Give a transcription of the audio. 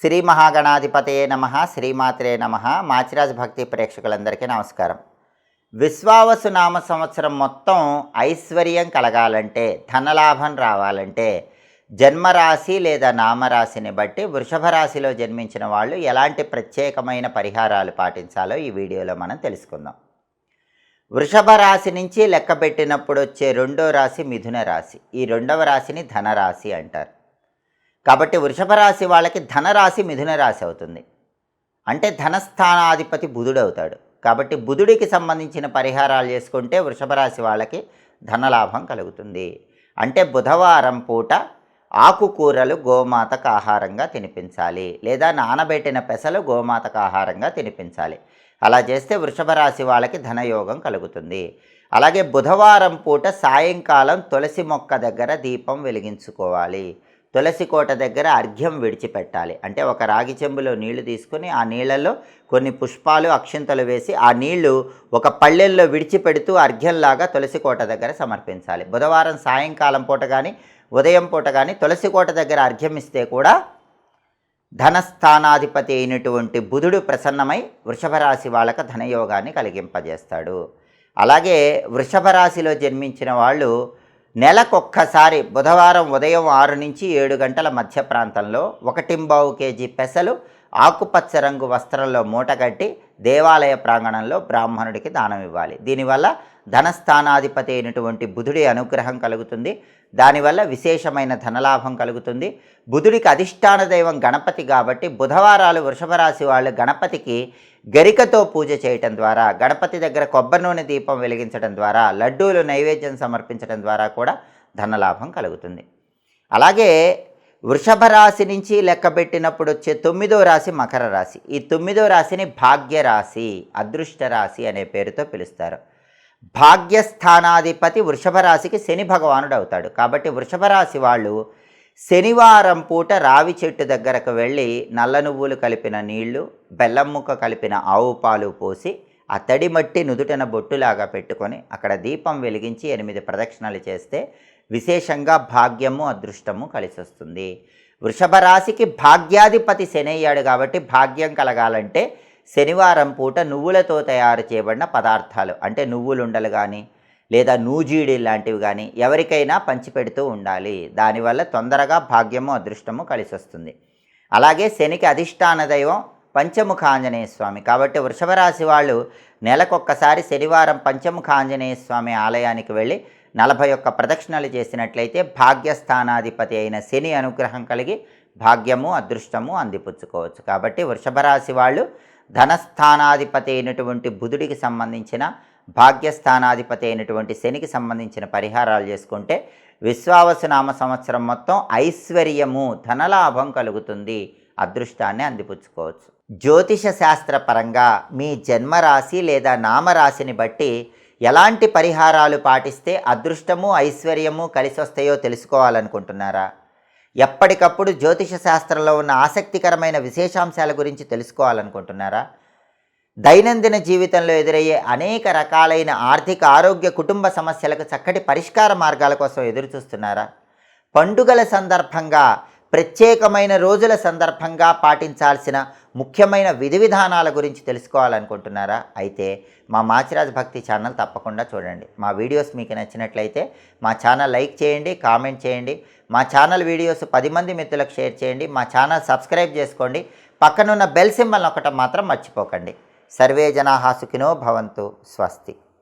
శ్రీ మహాగణాధిపతయే నమ శ్రీమాత్రే నమ మాచిరాజ్ భక్తి ప్రేక్షకులందరికీ నమస్కారం. విశ్వావసు నామ సంవత్సరం మొత్తం ఐశ్వర్యం కలగాలంటే ధనలాభం రావాలంటే జన్మరాశి లేదా నామరాశిని బట్టి వృషభ రాశిలో జన్మించిన వాళ్ళు ఎలాంటి ప్రత్యేకమైన పరిహారాలు పాటించాలో ఈ వీడియోలో మనం తెలుసుకుందాం. వృషభ రాశి నుంచి లెక్క పెట్టినప్పుడు వచ్చే రెండో రాశి మిథున రాశి. ఈ రెండవ రాశిని ధనరాశి అంటారు. కాబట్టి వృషభ రాశి వాళ్ళకి ధనరాశి మిథున రాశి అవుతుంది. అంటే ధనస్థానాధిపతి బుధుడు అవుతాడు. కాబట్టి బుధుడికి సంబంధించిన పరిహారాలు చేసుకుంటే వృషభ రాశి వాళ్ళకి ధనలాభం కలుగుతుంది. అంటే బుధవారం పూట ఆకుకూరలు గోమాతకు ఆహారంగా తినిపించాలి. లేదా నానబెట్టిన పెసలు గోమాతకు ఆహారంగా తినిపించాలి. అలా చేస్తే వృషభ రాశి వాళ్ళకి ధనయోగం కలుగుతుంది. అలాగే బుధవారం పూట సాయంకాలం తులసి మొక్క దగ్గర దీపం వెలిగించుకోవాలి. తులసి కోట దగ్గర అర్ఘ్యం విడిచిపెట్టాలి. అంటే ఒక రాగి చెంబులో నీళ్ళు తీసుకుని ఆ నీళ్ళల్లో కొన్ని పుష్పాలు అక్షింతలు వేసి ఆ నీళ్ళు ఒక పళ్ళెల్లో విడిచిపెడుతూ అర్ఘ్యంలాగా తులసి కోట దగ్గర సమర్పించాలి. బుధవారం సాయంకాలం పూట కానీ ఉదయం పూట కానీ తులసి కోట దగ్గర అర్ఘ్యం ఇస్తే కూడా ధనస్థానాధిపతి అయినటువంటి బుధుడు ప్రసన్నమై వృషభ రాశి వాళ్ళకు ధనయోగాన్ని కలిగింపజేస్తాడు. అలాగే వృషభ రాశిలో జన్మించిన వాళ్ళు నెలకొక్కసారి బుధవారం ఉదయం ఆరు నుంచి ఏడు గంటల మధ్య ప్రాంతంలో ఒకటింబావు కేజీ పెసలు ఆకుపచ్చ రంగు వస్త్రంలో మూటగట్టి దేవాలయ ప్రాంగణంలో బ్రాహ్మణుడికి దానం ఇవ్వాలి. దీనివల్ల ధనస్థానాధిపతి అయినటువంటి బుధుడి అనుగ్రహం కలుగుతుంది. దానివల్ల విశేషమైన ధనలాభం కలుగుతుంది. బుధుడికి అధిష్టాన దైవం గణపతి కాబట్టి బుధవారాలు వృషభ రాశి వాళ్ళు గణపతికి గరికతో పూజ చేయటం ద్వారా గణపతి దగ్గర కొబ్బరి నూనె దీపం వెలిగించడం ద్వారా లడ్డూలు నైవేద్యం సమర్పించడం ద్వారా కూడా ధనలాభం కలుగుతుంది. అలాగే వృషభ రాశి నుంచి లెక్కబెట్టినప్పుడు వచ్చే తొమ్మిదో రాశి మకర రాశి. ఈ తొమ్మిదో రాశిని భాగ్య రాశి అదృష్ట రాశి అనే పేరుతో పిలుస్తారు. భాగ్యస్థానాధిపతి వృషభ రాశికి శని భగవానుడు అవుతాడు. కాబట్టి వృషభ రాశి వాళ్ళు శనివారం పూట రావి చెట్టు దగ్గరకు వెళ్ళి నల్ల నువ్వులు కలిపిన నీళ్ళు బెల్లం ముక్క కలిపిన ఆవు పాలు పోసి ఆ తడి మట్టి నుదుటన బొట్టులాగా పెట్టుకొని అక్కడ దీపం వెలిగించి ఎనిమిది ప్రదక్షిణలు చేస్తే విశేషంగా భాగ్యము అదృష్టము కలిసి వస్తుంది వృషభ రాశికి భాగ్యాధిపతి శనయ్యాడు కాబట్టి భాగ్యం కలగాలంటే శనివారం పూట నువ్వులతో తయారు చేయబడిన పదార్థాలు అంటే నువ్వులుండలు కానీ లేదా నూజీడి లాంటివి కానీ ఎవరికైనా పంచిపెడుతూ ఉండాలి. దానివల్ల తొందరగా భాగ్యము అదృష్టము కలిసి వస్తుంది అలాగే శనికి అధిష్టాన దైవం పంచముఖ ఆంజనేయ స్వామి కాబట్టి వృషభ రాశి వాళ్ళు నెలకొక్కసారి శనివారం పంచముఖ ఆంజనేయ స్వామి ఆలయానికి వెళ్ళి నలభై ఒక్క ప్రదక్షిణలు చేసినట్లయితే భాగ్యస్థానాధిపతి అయిన శని అనుగ్రహం కలిగి భాగ్యము అదృష్టము అందిపుచ్చుకోవచ్చు. కాబట్టి వృషభ రాశి వాళ్ళు ధనస్థానాధిపతి అయినటువంటి బుధుడికి సంబంధించిన భాగ్యస్థానాధిపతి అయినటువంటి శనికి సంబంధించిన పరిహారాలు చేసుకుంటే విశ్వావసునామ సంవత్సరం మొత్తం ఐశ్వర్యము ధనలాభం కలుగుతుంది అదృష్టాన్ని అందిపుచ్చుకోవచ్చు. జ్యోతిష శాస్త్ర పరంగా మీ జన్మరాశి లేదా నామరాశిని బట్టి ఎలాంటి పరిహారాలు పాటిస్తే అదృష్టము ఐశ్వర్యము కలిసి వస్తాయో తెలుసుకోవాలనుకుంటున్నారా? ఎప్పటికప్పుడు జ్యోతిష శాస్త్రంలో ఉన్న ఆసక్తికరమైన విశేషాంశాల గురించి తెలుసుకోవాలనుకుంటున్నారా? దైనందిన జీవితంలో ఎదురయ్యే అనేక రకాలైన ఆర్థిక ఆరోగ్య కుటుంబ సమస్యలకు చక్కటి పరిష్కార మార్గాల కోసం ఎదురుచూస్తున్నారా? పండుగల సందర్భంగా ప్రత్యేకమైన రోజుల సందర్భంగా పాటించాల్సిన ముఖ్యమైన విధి విధానాల గురించి తెలుసుకోవాలనుకుంటున్నారా? అయితే మా మాచిరాజ్ భక్తి ఛానల్ తప్పకుండా చూడండి. మా వీడియోస్ మీకు నచ్చినట్లయితే మా ఛానల్ లైక్ చేయండి కామెంట్ చేయండి. మా ఛానల్ వీడియోస్ పది మంది మిత్రులకు షేర్ చేయండి. మా ఛానల్ సబ్స్క్రైబ్ చేసుకోండి. పక్కనున్న బెల్ సింబల్ ఒకటం మాత్రం మర్చిపోకండి. సర్వే జనాహాసుకినో భవంతు. స్వస్తి.